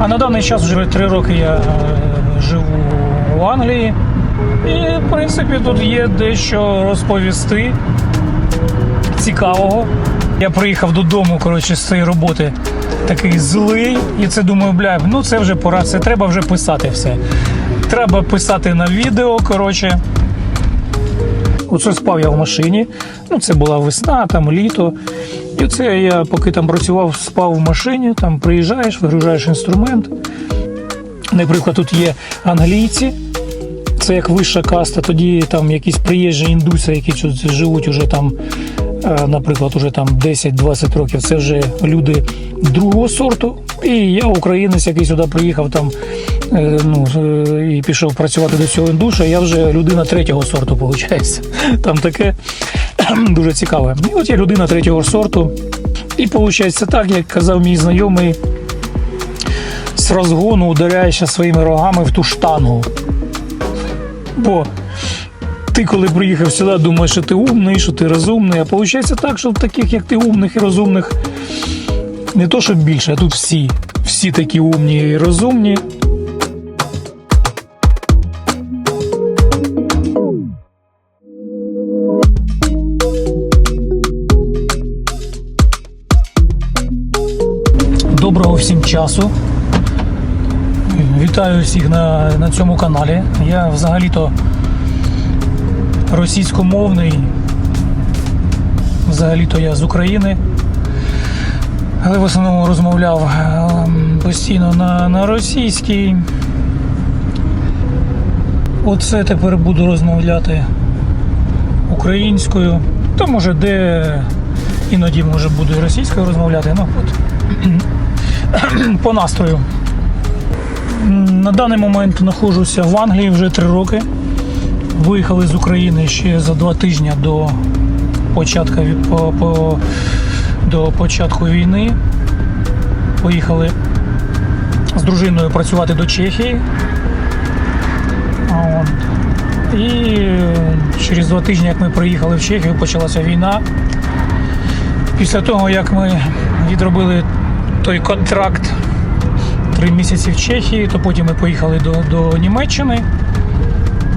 А на даний час вже три роки я е, живу в Англії. І, в принципі, тут є дещо розповісти цікавого. Я приїхав додому, коротше, з цієї роботи такий злий, і це думаю, бля, ну це вже пора, це треба вже писати все. Треба писати на відео, коротше. Оце спав я в машині. Ну, це була весна, там літо. І це я, поки там працював, спав в машині, там приїжджаєш, вигружаєш інструмент. Наприклад, тут є англійці, це як вища каста, тоді там якісь приїжджі індуси, які тут живуть уже там, е, наприклад, уже там 10-20 років. Це вже люди другого сорту. І я, українець, який сюди приїхав там ну, е, і пішов працювати до цього індуша, я вже людина третього сорту, виходить. Там таке дуже цікаве. І от я людина третього сорту. І виходить так, як казав мій знайомий, з розгону ударяєшся своїми рогами в ту штангу. Бо ти, коли приїхав сюди, думаєш, що ти умний, що ти розумний. А виходить так, що в таких, як ти умних і розумних, не то, що більше, а тут всі. Всі такі умні і розумні. Часу. Вітаю всіх на, на цьому каналі. Я взагалі-то російськомовний. Взагалі-то я з України. Але в основному розмовляв ем, постійно на, на російській. Оце тепер буду розмовляти українською. То може де іноді може буду і російською розмовляти. Ну от по настрою. На даний момент знаходжуся в Англії вже три роки. Виїхали з України ще за два тижні до початку, по, по, до початку війни. Поїхали з дружиною працювати до Чехії. От. І через два тижні, як ми приїхали в Чехію, почалася війна. Після того, як ми відробили той контракт три місяці в Чехії, то потім ми поїхали до, до Німеччини.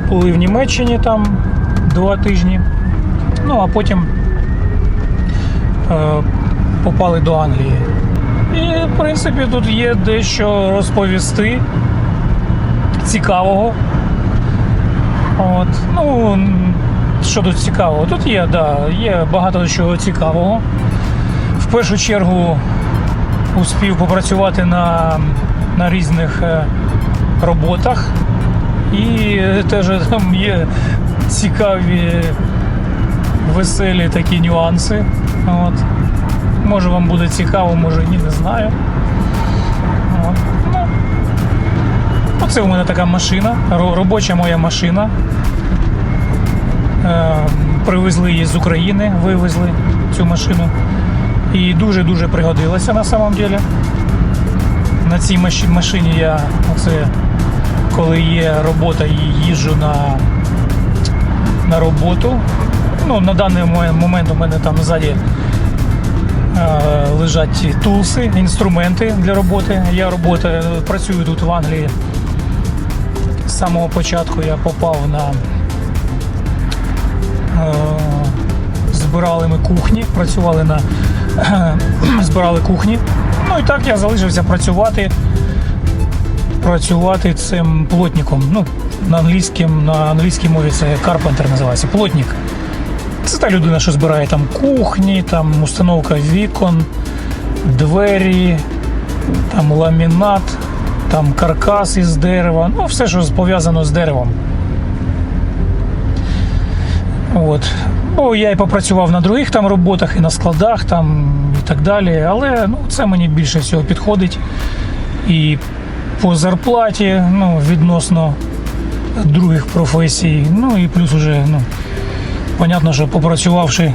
Були в Німеччині там два тижні. Ну а потім е, попали до Англії. І, в принципі, тут є дещо розповісти цікавого. От. Ну, що тут цікавого? Тут є, да, є багато чого цікавого. В першу чергу успів попрацювати на, на різних е, роботах. І теж там є цікаві, веселі такі нюанси. От. Може вам буде цікаво, може ні, не знаю. От. Ну, оце у мене така машина, робоча моя машина. Е, Привезли її з України, вивезли цю машину. І дуже-дуже пригодилася на самом деле. На цій машині я оце, коли є робота, і їжджу на, на роботу. Ну, на даний момент у мене там ззаді е, лежать тулси, інструменти для роботи. Я робота, працюю тут в Англії. З самого початку я попав на е, збирали ми кухні, працювали на збирали кухні. Ну і так я залишився працювати. Працювати цим плотником. Ну, на англійським, на англійській мові це карпентер називається. Плотник. Це та людина, що збирає там кухні, там установка вікон, двері, там ламінат, там каркас із дерева. Ну, все, що пов'язано з деревом. От. Бо я і попрацював на других там роботах, і на складах там, і так далі. Але ну, це мені більше всього підходить. І по зарплаті, ну, відносно других професій. Ну і плюс уже, ну, понятно, що попрацювавши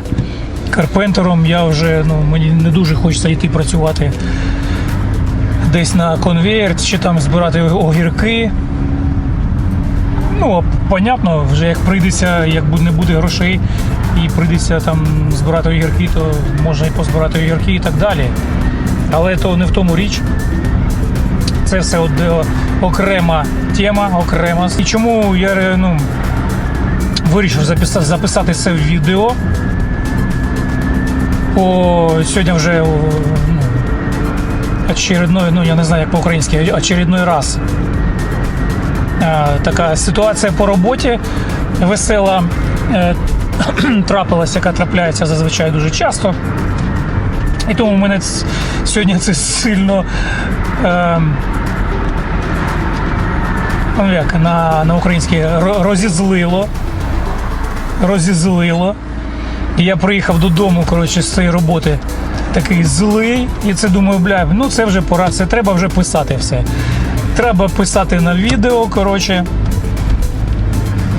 карпентером, я вже ну, мені не дуже хочеться йти працювати десь на конвейер чи там збирати огірки. Ну, а понятно, вже як прийдеться, як не буде грошей і прийдеться там збирати огірки, то можна і позбирати огірки і так далі. Але то не в тому річ. це все е, окрема тема, окрема. І чому я е, ну, вирішив записати, записати це в відео? Бо сьогодні вже ну, очередной, ну я не знаю, як по-українськи, очередной раз. Е, така ситуація по роботі весела трапилася, яка трапляється зазвичай дуже часто. І тому мене сьогодні це сильно е, як, на, на українській розізлило. Розізлило. І я приїхав додому, коротше, з цієї роботи такий злий. І це думаю, бля, ну це вже пора, це треба вже писати все. Треба писати на відео, коротше.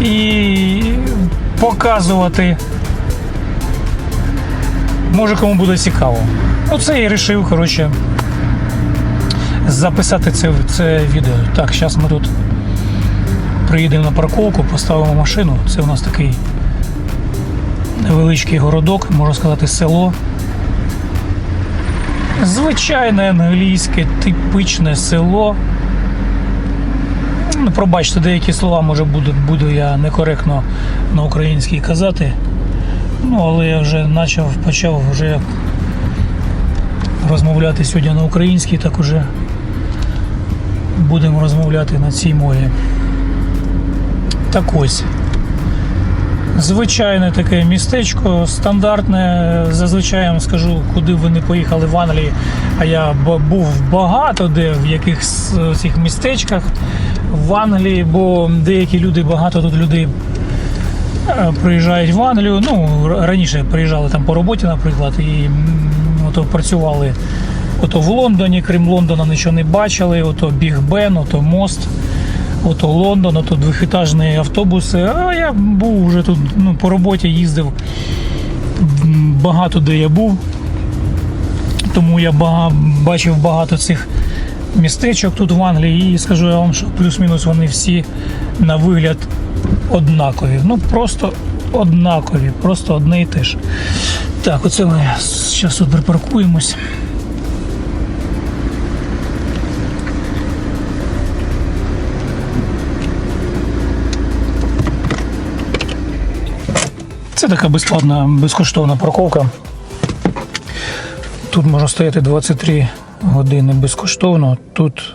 І показувати. Може кому буде цікаво. Оце я вирішив, коротше, записати це, це відео. Так, зараз ми тут приїдемо на парковку, поставимо машину. Це у нас такий невеличкий городок, можна сказати, село. Звичайне англійське, типичне село. Ну, Пробачте, деякі слова, може, буду, буду я некоректно на українській казати. Ну, але я вже почав, почав вже розмовляти сьогодні на українській, так уже будемо розмовляти на цій мові. Так ось. Звичайне таке містечко, стандартне. Зазвичай я вам скажу, куди ви не поїхали в Англії. А я був багато де в якихось е, цих містечках в Англії, бо деякі люди, багато тут людей е, приїжджають в Англію. Ну, раніше приїжджали там по роботі, наприклад, і ото працювали ото в Лондоні, крім Лондона, нічого не бачили, ото Біг Бен, ото мост. Ото Лондон, ото двохетажні автобуси. А я був вже тут ну, по роботі їздив багато де я був. Тому я бачив багато цих містечок тут в Англії. І скажу я вам, що плюс-мінус вони всі на вигляд однакові. Ну просто однакові, просто одне і те ж. Так, оце ми зараз тут припаркуємось. Це така безплатна, безкоштовна парковка. Тут можна стояти 23 години безкоштовно. Тут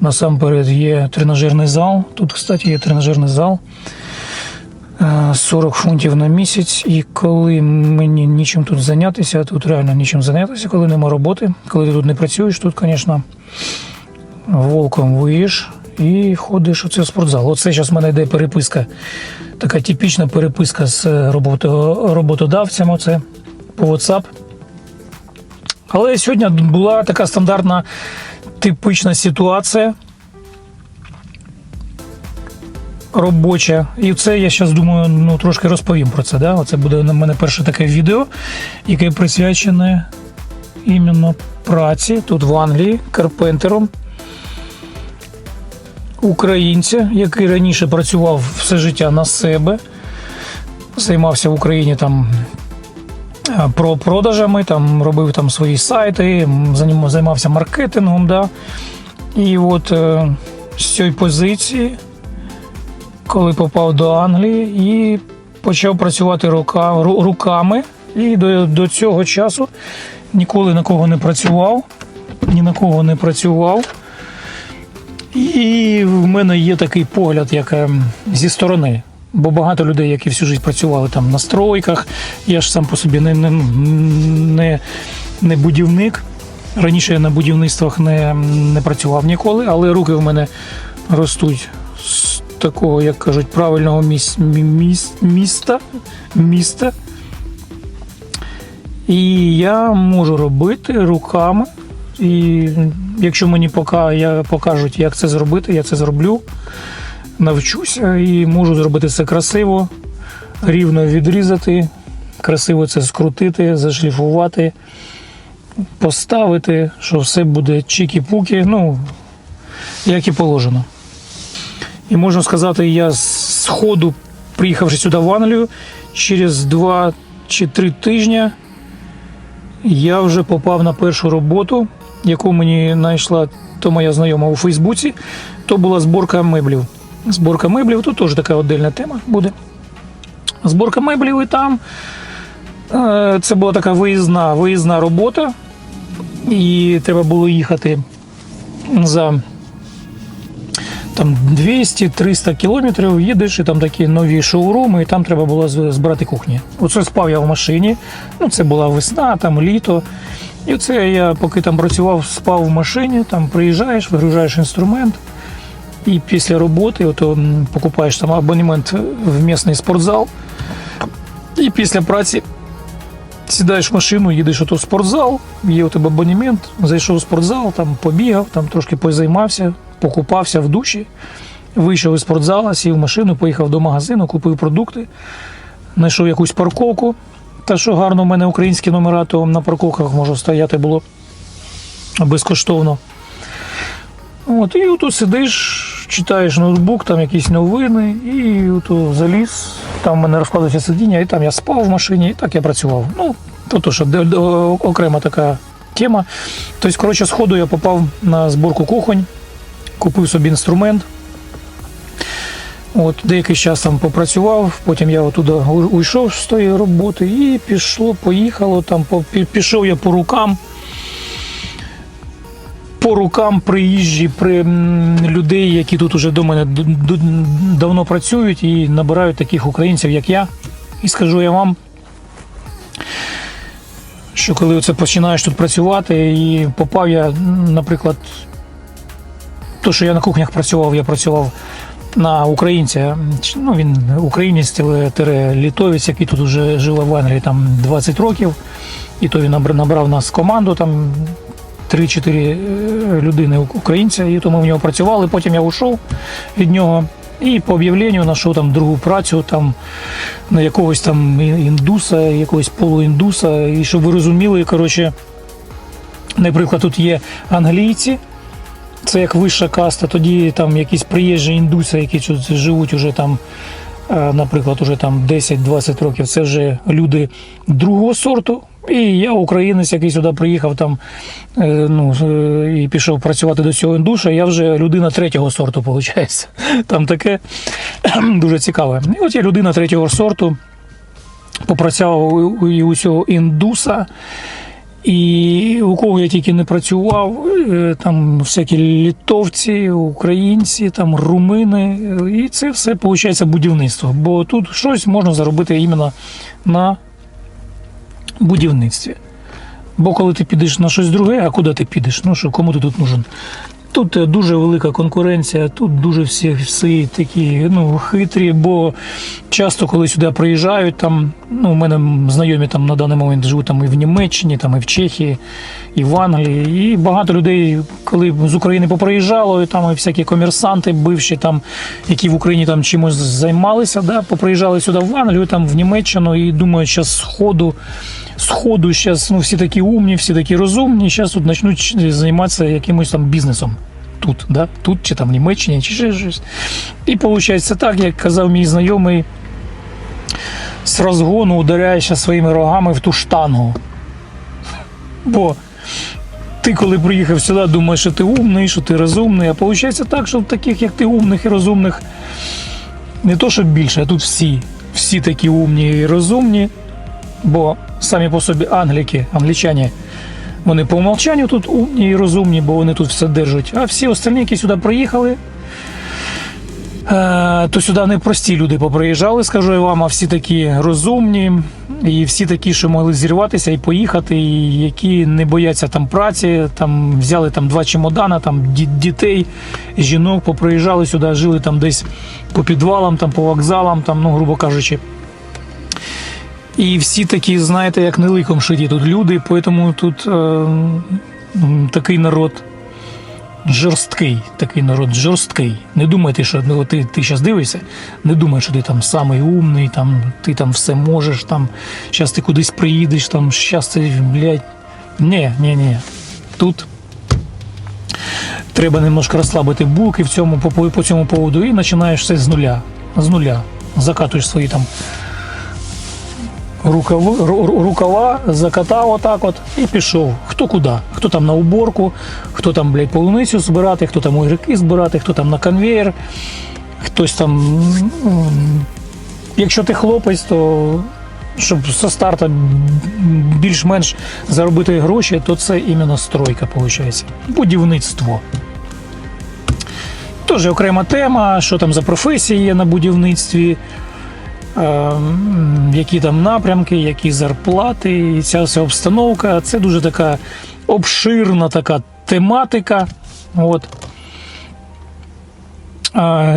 насамперед є тренажерний зал. Тут, кстати, є тренажерний зал. Е, 40 фунтів на місяць. І коли мені нічим тут зайнятися, тут реально нічим зайнятися, коли нема роботи, коли ти тут не працюєш, тут, звісно, волком виїш і ходиш у цей спортзал. Оце зараз в мене йде переписка, така типічна переписка з робото- роботодавцем. Оце по WhatsApp. Але сьогодні була така стандартна типична ситуація. Робоча. І це я зараз думаю, ну трошки розповім про це. Да? Оце буде на мене перше таке відео, яке присвячене іменно праці тут в Англії карпентером. Українця, який раніше працював все життя на себе, займався в Україні там про продажами, там робив там свої сайти, займався маркетингом. Да? І от е, з цієї позиції, коли попав до Англії і почав працювати рука, руками, і до, до цього часу ніколи на кого не працював, ні на кого не працював. І в мене є такий погляд, як ем, зі сторони. Бо багато людей, які всю життя працювали там на стройках, я ж сам по собі не, не, не, не будівник. Раніше я на будівництвах не, не працював ніколи, але руки в мене ростуть з такого, як кажуть, правильного міс, міс, міста, міста. І я можу робити руками. І якщо мені покажуть, як це зробити, я це зроблю. Навчуся і можу зробити це красиво, рівно відрізати, красиво це скрутити, зашліфувати, поставити, що все буде чікі-пуки, ну, як і положено. І можна сказати, я з ходу, приїхавши сюди в Англію, через два чи три тижні я вже попав на першу роботу, яку мені знайшла то моя знайома у Фейсбуці, то була зборка меблів. Зборка меблів, тут теж така отдельна тема буде. Зборка меблів і там е, це була така виїзна, виїзна робота, і треба було їхати за там 200-300 кілометрів їдеш, і там такі нові шоуруми, і там треба було збирати кухні. Оце спав я в машині. Ну, це була весна, там літо. І оце я, поки там працював, спав в машині, там приїжджаєш, вигружаєш інструмент. І після роботи ото, м, покупаєш там абонемент в місний спортзал. І після праці сідаєш в машину, їдеш ото в спортзал, є у тебе абонемент, зайшов в спортзал, там побігав, там трошки позаймався, покупався в душі, вийшов із спортзала, сів в машину, поїхав до магазину, купив продукти, знайшов якусь парковку. Та що гарно, в мене українські номера, то на парковках можу стояти було безкоштовно. От, і ото сидиш, читаєш ноутбук, там якісь новини, і ото заліз, там в мене розкладується сидіння, і там я спав в машині, і так я працював. Ну, то, то що окрема така тема. Тобто, коротше, сходу я попав на зборку кухонь, купив собі інструмент. От, деякий час там попрацював, потім я оттуда уйшов з тої роботи і пішло, поїхало, там, пішов я по рукам по рукам приїжджі при людей, які тут уже до мене давно працюють і набирають таких українців, як я. І скажу я вам, що коли оце починаєш тут працювати, і попав я, наприклад, то, що я на кухнях працював, я працював на українця. Ну, він українець, літовець, який тут вже живе в Англії там 20 років. І то він набрав нас команду там 3-4 е, людини українця, і то ми в нього працювали. Потім я ушов від нього. І по об'явленню знайшов там другу працю там на якогось там індуса, якогось полуіндуса. І щоб ви розуміли, коротше, наприклад, тут є англійці, це як вища каста, тоді там якісь приїжджі індуси, які тут живуть уже там, е, наприклад, уже там 10-20 років, це вже люди другого сорту. І я, українець, який сюди приїхав там е, ну, е, і пішов працювати до цього індуша, я вже людина третього сорту, виходить. Там таке дуже цікаве. І от я людина третього сорту, попрацював і у цього індуса. І у кого я тільки не працював, е, там всякі літовці, українці, там румини, і це все виходить будівництво. Бо тут щось можна заробити іменно на будівництві. Бо коли ти підеш на щось друге, а куди ти підеш? Ну що, кому ти тут нужен? Тут е, дуже велика конкуренція, тут дуже всі, всі такі ну, хитрі, бо часто, коли сюди приїжджають, там, ну, у мене знайомі там на даний момент живуть там і в Німеччині, там, і в Чехії, і в Англії. І багато людей, коли з України поприїжджало, і там і всякі комерсанти, бивші, там, які в Україні там чимось займалися, да, поприїжджали сюди в Англію, там, в Німеччину, і думають, що з ходу сходу зараз ну, всі такі умні, всі такі розумні, зараз тут почнуть займатися якимось там бізнесом. Тут, да? тут чи там в Німеччині, чи ще щось. І виходить так, як казав мій знайомий, з розгону ударяєшся своїми рогами в ту штангу. Бо ти, коли приїхав сюди, думаєш, що ти умний, що ти розумний, а виходить так, що таких, як ти умних і розумних, не то, що більше, а тут всі. Всі такі умні і розумні, бо самі по собі англіки, англічані, вони по умовчанню тут умні і розумні, бо вони тут все держать. А всі остальні, які сюди приїхали, е, то сюди не прості люди поприїжджали, скажу я вам, а всі такі розумні, і всі такі, що могли зірватися і поїхати, і які не бояться там праці, там взяли там два чемодана, там дітей, жінок, поприїжджали сюди, жили там десь по підвалам, там по вокзалам, там, ну, грубо кажучи. І всі такі, знаєте, як не ликом шиті тут люди, тому тут е, такий народ жорсткий, такий народ жорсткий. Не думайте, що ну, ти, ти зараз дивишся, не думай, що ти там самий умний, там, ти там все можеш, там, зараз ти кудись приїдеш, там, зараз ти, блядь. Ні, ні, ні. Тут треба немножко розслабити булки в цьому, по, по цьому поводу і починаєш все з нуля. З нуля. Закатуєш свої там рукаву, ру- ру- рукава, закатав отак от і пішов. Хто куди? Хто там на уборку, хто там, блядь, полуницю збирати, хто там огірки збирати, хто там на конвейер, хтось там. Якщо ти хлопець, то щоб зі старта більш-менш заробити гроші, то це іменно стройка, виходить. Будівництво. Теж окрема тема, що там за професії є на будівництві, які там напрямки, які зарплати, і ця вся обстановка. Це дуже така обширна така тематика. От.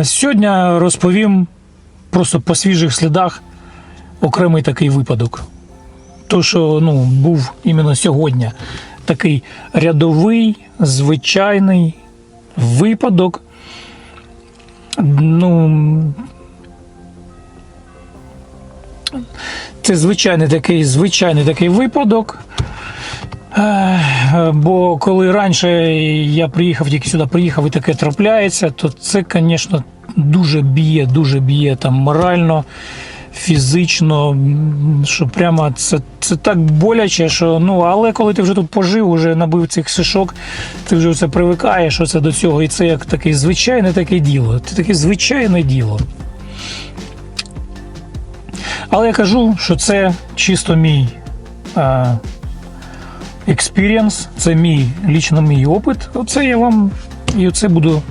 Сьогодні розповім просто по свіжих слідах окремий такий випадок. То, що ну, був іменно сьогодні такий рядовий, звичайний випадок. Ну, це звичайний такий, звичайний такий випадок. Бо коли раніше я приїхав, тільки сюди приїхав і таке трапляється, то це, звісно, дуже б'є, дуже б'є там морально, фізично, що прямо це, це так боляче, що ну, але коли ти вже тут пожив, вже набив цих сишок, ти вже це привикаєш оце до цього, і це як таке звичайне таке діло. Це таке звичайне діло. Але я кажу, що це чисто мій. Е, experience, це мій лічно мій опит. Оце я вам і оце буду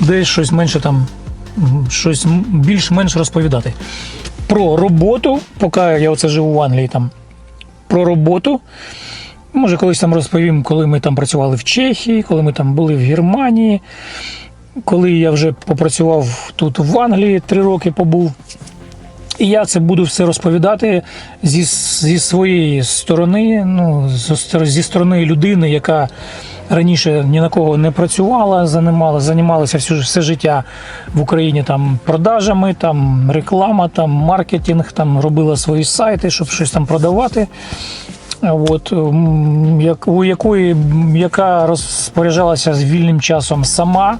десь щось менше там, щось більш-менш розповідати. Про роботу, поки я оце живу в Англії там. Про роботу. Може, колись там розповім, коли ми там працювали в Чехії, коли ми там були в Германії, коли я вже попрацював тут в Англії, три роки побув. І я це буду все розповідати зі, зі своєї сторони, ну, зі сторони людини, яка раніше ні на кого не працювала, займала, займалася всю, все життя в Україні там продажами, там реклама, там маркетинг, там робила свої сайти, щоб щось там продавати. От, як, у якої, яка розпоряджалася з вільним часом сама.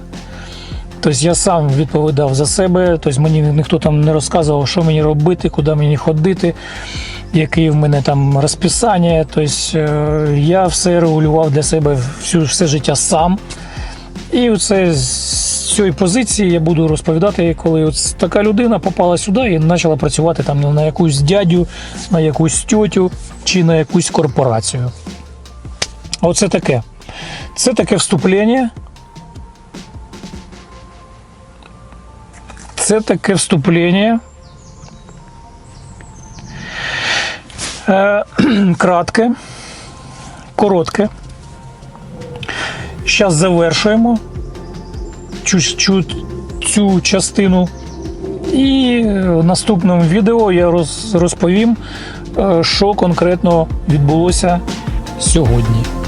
Тобто я сам відповідав за себе, тобто мені ніхто там не розказував, що мені робити, куди мені ходити, яке в мене там розписання. Тобто е, я все регулював для себе всю, все життя сам. І оце з цієї позиції я буду розповідати, коли от така людина попала сюди і почала працювати там на якусь дядю, на якусь тьотю чи на якусь корпорацію. Оце таке. Це таке вступлення. Це таке вступлення. Е, кратке, коротке. Зараз завершуємо цю, цю, цю частину. І в наступному відео я роз, розповім, е, що конкретно відбулося сьогодні.